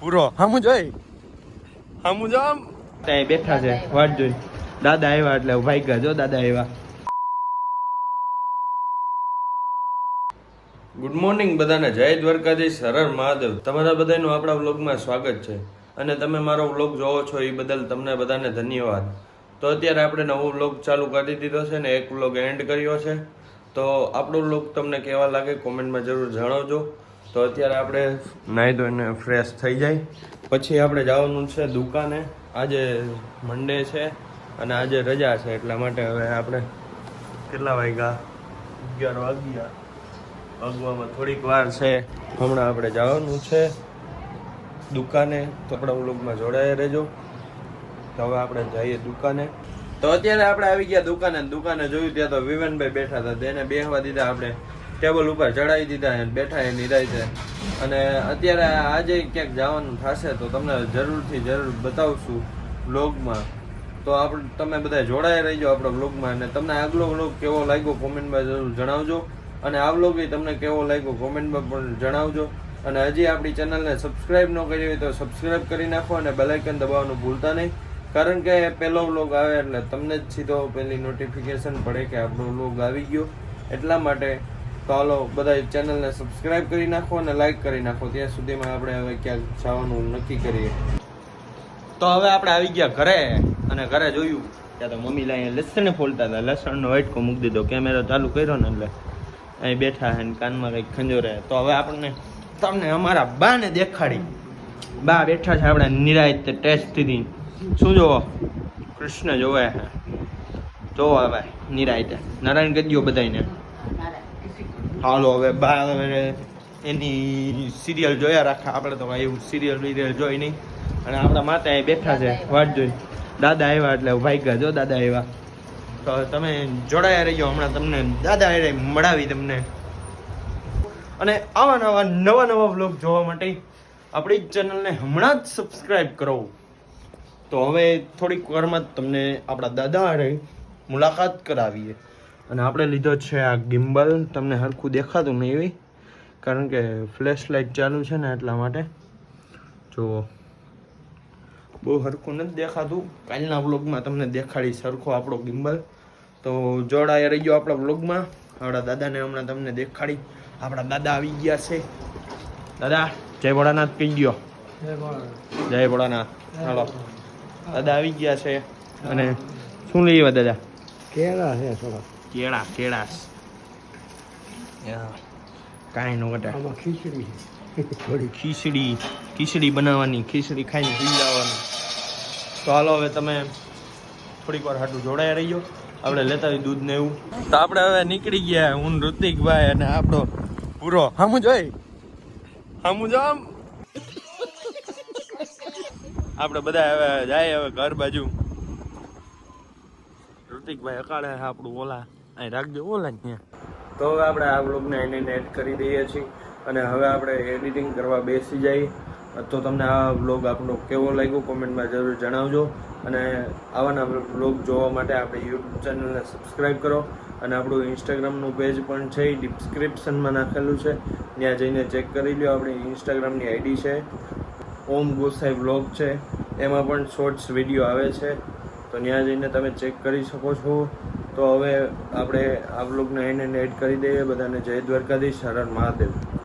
પૂરો. હામું જોઈ? હામું જો આમ. ત્યાં બેઠા છે વાટ જોઈ. દાદા આવ્યા એટલે ભાઈ ગયા જો દાદા આવ્યા. ગુડ મોર્નિંગ બધાને. જય દ્વારકાધીશ. સરળ મહાદેવ. તમારા બધાનું આપણા વ્લોગમાં સ્વાગત છે. અને તમે મારો વ્લોગ જોવો છો એ બદલ તમને બધાને ધન્યવાદ. તો અત્યારે આપણે નવો વ્લોગ ચાલુ કરી દીધો છે ને એક વ્લોગ એન્ડ કર્યો છે. તો આપણો વ્લોગ તમને કેવા લાગે કોમેન્ટમાં જરૂર જણાવજો. તો અત્યારે આપણે નાહી ધોઈને ફ્રેશ થઈ જાય. પછી આપણે જવાનું છે દુકાને. આજે મંડે છે અને આજે રજા છે, એટલા માટે હવે આપણે કેટલા વાગ્યા? અગિયાર વાગ્યા. અગવામાં થોડીક વાર છે. હમણાં આપણે જવાનું છે દુકાને. તો આપણા વ્લોગમાં જોડાયા રહેજો. તો હવે આપણે જઈએ દુકાને. તો અત્યારે આપણે આવી ગયા દુકાને. દુકાને જોયું ત્યાં તો વિવેનભાઈ બેઠા હતા. તેને બેહવા દીધા આપણે. ટેબલ ઉપર ચડાવી દીધા અને બેઠા એ નિરાય છે. અને અત્યારે આજે ક્યાંક જવાનું થશે તો તમને જરૂરથી જરૂર બતાવશું વ્લોગમાં. તો આપણે, તમે બધા જોડાયા રહીજો આપણા વ્લોગમાં અને તમને આગલો બ્લોગ કેવો લાગ્યો કોમેન્ટમાં જરૂર જણાવજો. અને આ બ્લોગ તમને કેવો લાગ્યો કોમેન્ટમાં પણ જણાવજો. અને હજી આપણી ચેનલને સબસ્ક્રાઇબ ન કરી હોય તો સબસ્ક્રાઇબ કરી નાખો અને બેલાઇકન દબાવવાનું ભૂલતા નહીં. કારણ કે પહેલો વ્લોગ આવે એટલે તમને જ સીધો પેલી નોટિફિકેશન પડે કે આપણો વ્લોગ આવી ગયો. એટલા માટે તો હાલો બધા ચેનલને સબસ્ક્રાઇબ કરી નાખો અને લાઈક કરી નાખો. ત્યાં સુધીમાં આપણે હવે ક્યાંક જવાનું નક્કી કરીએ. તો હવે આપણે આવી ગયા ઘરે અને ઘરે જોયું. ત્યાં તો મમ્મી લાઈને લસણ ફોલતા હતા. લસણનો વાટકો મૂકી દીધો. કેમેરો ચાલુ કર્યો ને એટલે અહીં બેઠા હે કાનમાં કંઈક ખંજોરે. તો હવે આપણને તમને અમારા બાને દેખાડી. બા બેઠા છે આપણે નિરાયત ટેસ્ટથી શું જોવો? કૃષ્ણ જોવે જોવો હવે નિરાયતે. નારાયણ કહી દો બધાને હાલો હવે બાર હવે એની સિરિયલ જોયા રાખા. આપણે તો એવું સિરિયલ વિરિયલ જોઈ નહીં. અને આપણા માતા એ બેઠા છે વાટ જોઈ. દાદા આવ્યા એટલે ભાઈ ગયા જો દાદા આવ્યા. તો તમે જોડાયા રહીજો હમણાં તમને દાદા એ મળાવી તમને. અને આવા નવા નવા નવા વ્લોગ જોવા માટે આપણી ચેનલને હમણાં જ સબસ્ક્રાઈબ કરો. તો હવે થોડીક વારમાં જ તમને આપણા દાદા મુલાકાત કરાવીએ. અને આપણે લીધો છે આ ગિમ્બલ. તમને હરખું દેખાતું નહીં એવી કારણ કે ફ્લેશ લાઇટ ચાલુ છે ને એટલા માટે. જુઓ. બહુ હરખું નથી દેખાતું. કાલના વ્લોગમાં તમને દેખાડી સરખો આપણો ગિમ્બલ. તો જોડાયા રહી ગયો આપણા વ્લોગમાં. આપણા દાદાને હમણાં તમને દેખાડી. આપણા દાદા આવી ગયા છે. દાદા જય ભોળાનાથ કહી ગયો જય ભોળાનાથ. હાલો. દાદા આવી ગયા છે. અને શું લઈ દાદા? કેળા છે થોડા. કેળા કેળા. કાંઈ નો ઘટા ખીચડી. થોડી ખીચડી ખીચડી બનાવવાની ખીચડી ખાઈને પી જવાની તો હાલો હવે તમે થોડીક વાર હાટું જોડાયા રહીજો. આપણે લેતા હોય દૂધ ને એવું. તો આપણે હવે નીકળી ગયા હું ઋતિકભાઈ અને આપણો પૂરો હામું જોઈ? હામું જો આમ. આપણે બધા હવે જાય હવે ઘર બાજુ. ઋતિકભાઈ અકાળે આપણું ઓલા અહીં રાખજો, ઓલા ત્યાં. તો હવે આપણે આ વ્લોગને એને એડ કરી દઈએ છીએ. અને હવે આપણે એડિટિંગ કરવા બેસી જઈએ. તો તમને આ વ્લોગ આપણો કેવો લાગ્યો કોમેન્ટમાં જરૂર જણાવજો. અને આવાના વ્લોગ જોવા માટે આપણે યુટ્યુબ ચેનલને સબસ્ક્રાઈબ કરો. અને આપણું ઇન્સ્ટાગ્રામનું પેજ પણ છે, એ ડિસ્ક્રિપ્શનમાં નાખેલું છે. ત્યાં જઈને ચેક કરી લ્યો, આપણી ઇન્સ્ટાગ્રામની આઈડી છે. ઓમ ગોસાઈ વ્લોગ છે. એમાં પણ શોર્ટ્સ વીડિયો આવે છે. તો ત્યાં જઈને તમે ચેક કરી શકો છો. તો હવે આપણે આ વ્લોગને એને એડ કરી દઈએ. બધાને જય દ્વારકાધીશ. હર હર મહાદેવ.